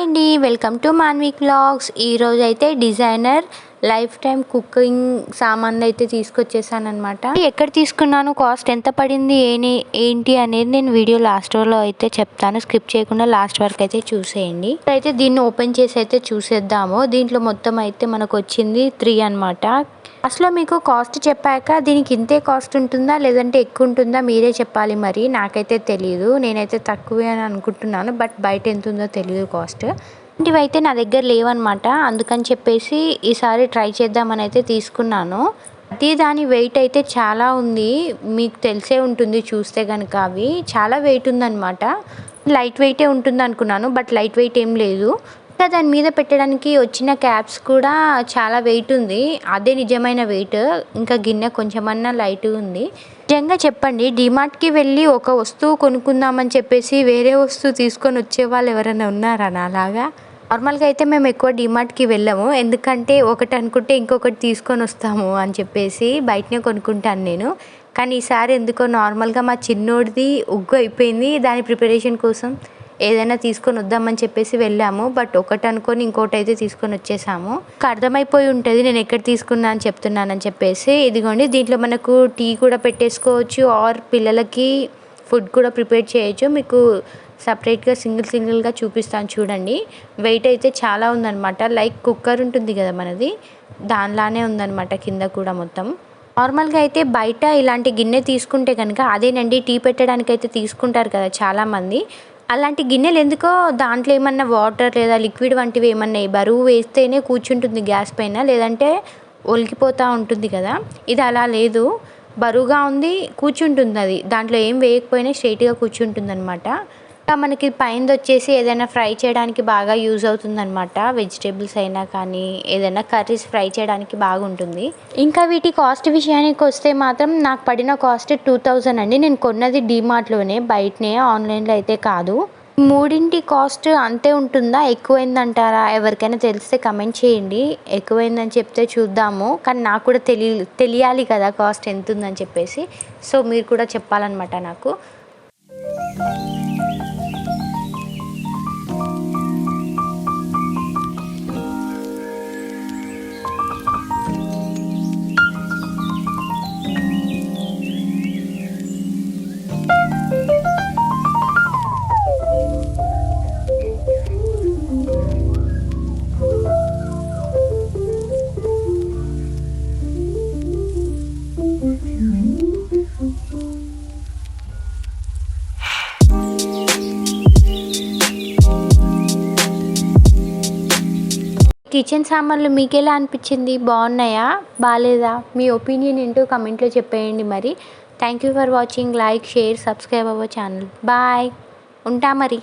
అండి welcome to Manvik vlogs ఈరోజు అయితే డిజైనర్ లైఫ్ టైం కుకింగ్ సామాన్లు అయితే తీసుకొచ్చేసానమాట ఎక్కడ తీసుకున్నాను కాస్ట్ ఎంత పడింది ఏని ఏంటి అనేది నేను వీడియో లాస్ట్లో అయితే చెప్తాను. స్కిప్ చేయకుండా లాస్ట్ వరకు అయితే చూసేయండి. అయితే దీన్ని ఓపెన్ చేసి అయితే చూసేద్దాము. దీంట్లో మొత్తం అయితే మనకు వచ్చింది త్రీ అనమాట అసలు మీకు కాస్ట్ చెప్పాక దీనికి ఇంతే కాస్ట్ ఉంటుందా? లేదంటే ఎక్కువ ఉంటుందా? మీరే చెప్పాలి మరి. నాకైతే తెలియదు నేనైతే తక్కువే అని అనుకుంటున్నాను. బట్ బయట ఎంత ఉందో తెలియదు కాస్ట్. ఇవైతే నా దగ్గర లేవన్నమాట. అందుకని చెప్పేసి ఈసారి ట్రై చేద్దామని అయితే తీసుకున్నాను. ప్రతి దాని వెయిట్ అయితే చాలా ఉంది. మీకు తెలిసే ఉంటుంది చూస్తే కనుక అవి. చాలా వెయిట్ ఉందన్నమాట. లైట్ వెయిటే ఉంటుంది అనుకున్నాను బట్ లైట్ వెయిట్ ఏం లేదు. ఇంకా దాని మీద పెట్టడానికి వచ్చిన క్యాప్స్ కూడా చాలా వెయిట్ ఉంది. అదే నిజమైన వెయిట్. ఇంకా గిన్నె కొంచెమన్నా లైట్ ఉంది. నిజంగా చెప్పండి డిమార్ట్కి వెళ్ళి ఒక వస్తువు కొనుక్కుందామని చెప్పేసి వేరే వస్తువు తీసుకొని వచ్చే వాళ్ళు ఎవరైనా ఉన్నారా నాలాగా నార్మల్గా అయితే మేము ఎక్కువ డిమార్ట్కి వెళ్ళాము. ఎందుకంటే ఒకటి అనుకుంటే ఇంకొకటి తీసుకొని వస్తాము అని చెప్పేసి బయటనే కొనుక్కుంటాను నేను. కానీ ఈసారి ఎందుకో నార్మల్గా మా చిన్నోడిది ఉగ్గు అయిపోయింది. దాని ప్రిపరేషన్ కోసం ఏదైనా తీసుకొని వద్దామని చెప్పేసి వెళ్ళాము. బట్ ఒకటి అనుకొని ఇంకోటి అయితే తీసుకొని వచ్చేసాము. అర్థమైపోయి ఉంటుంది నేను ఎక్కడ తీసుకున్నా అని చెప్తున్నానని చెప్పేసి. ఇదిగోండి దీంట్లో మనకు టీ కూడా పెట్టేసుకోవచ్చు. ఆర్ పిల్లలకి ఫుడ్ కూడా ప్రిపేర్ చేయొచ్చు. మీకు సపరేట్గా సింగిల్ సింగిల్గా చూపిస్తాను చూడండి. వెయిట్ అయితే చాలా ఉందన్నమాట. లైక్ కుక్కర్ ఉంటుంది కదా మనది దానిలానే ఉందన్నమాట కింద కూడా మొత్తం. నార్మల్గా అయితే బయట ఇలాంటి గిన్నె తీసుకుంటే కనుక అదేనండి టీ పెట్టడానికి అయితే తీసుకుంటారు కదా చాలామంది. అలాంటి గిన్నెలు ఎందుకో దాంట్లో ఏమన్నా వాటర్ లేదా లిక్విడ్ వంటివి ఏమన్నా బరువు వేస్తేనే కూర్చుంటుంది గ్యాస్ పైన లేదంటే ఒలికిపోతూ ఉంటుంది కదా. ఇది అలా లేదు. బరువుగా ఉంది కూర్చుంటుంది అది. దాంట్లో ఏం వేయకపోయినా స్ట్రైట్గా కూర్చుంటుంది అనమాట మనకి పైన వచ్చేసి ఏదైనా ఫ్రై చేయడానికి బాగా యూజ్ అవుతుందన్నమాట. వెజిటేబుల్స్ అయినా కానీ ఏదైనా కర్రీస్ ఫ్రై చేయడానికి బాగుంటుంది. ఇంకా వీటి కాస్ట్ విషయానికి వస్తే మాత్రం నాకు పడిన కాస్ట్ టూ థౌజండ్ అండి. నేను కొన్నది డీమార్ట్లోనే బయటనే ఆన్లైన్లో అయితే కాదు. మూడింటి కాస్ట్ అంతే ఉంటుందా? ఎక్కువైందంటారా? ఎవరికైనా తెలిస్తే కమెంట్ చేయండి. ఎక్కువైందని చెప్తే చూద్దాము. కానీ నాకు కూడా తెలియ తెలియాలి కదా కాస్ట్ ఎంత ఉందని చెప్పేసి. సో మీరు కూడా చెప్పాలన్నమాట నాకు. కిచెన్ సామాన్లు మీకు ఎలా అనిపించింది? బాగున్నాయా? బాగాలేదా మీ ఒపీనియన్ ఏంటో కమెంట్లో చెప్పేయండి మరి. Thank you for watching. Like share subscribe our channel. Bye. ఉంటా మరి.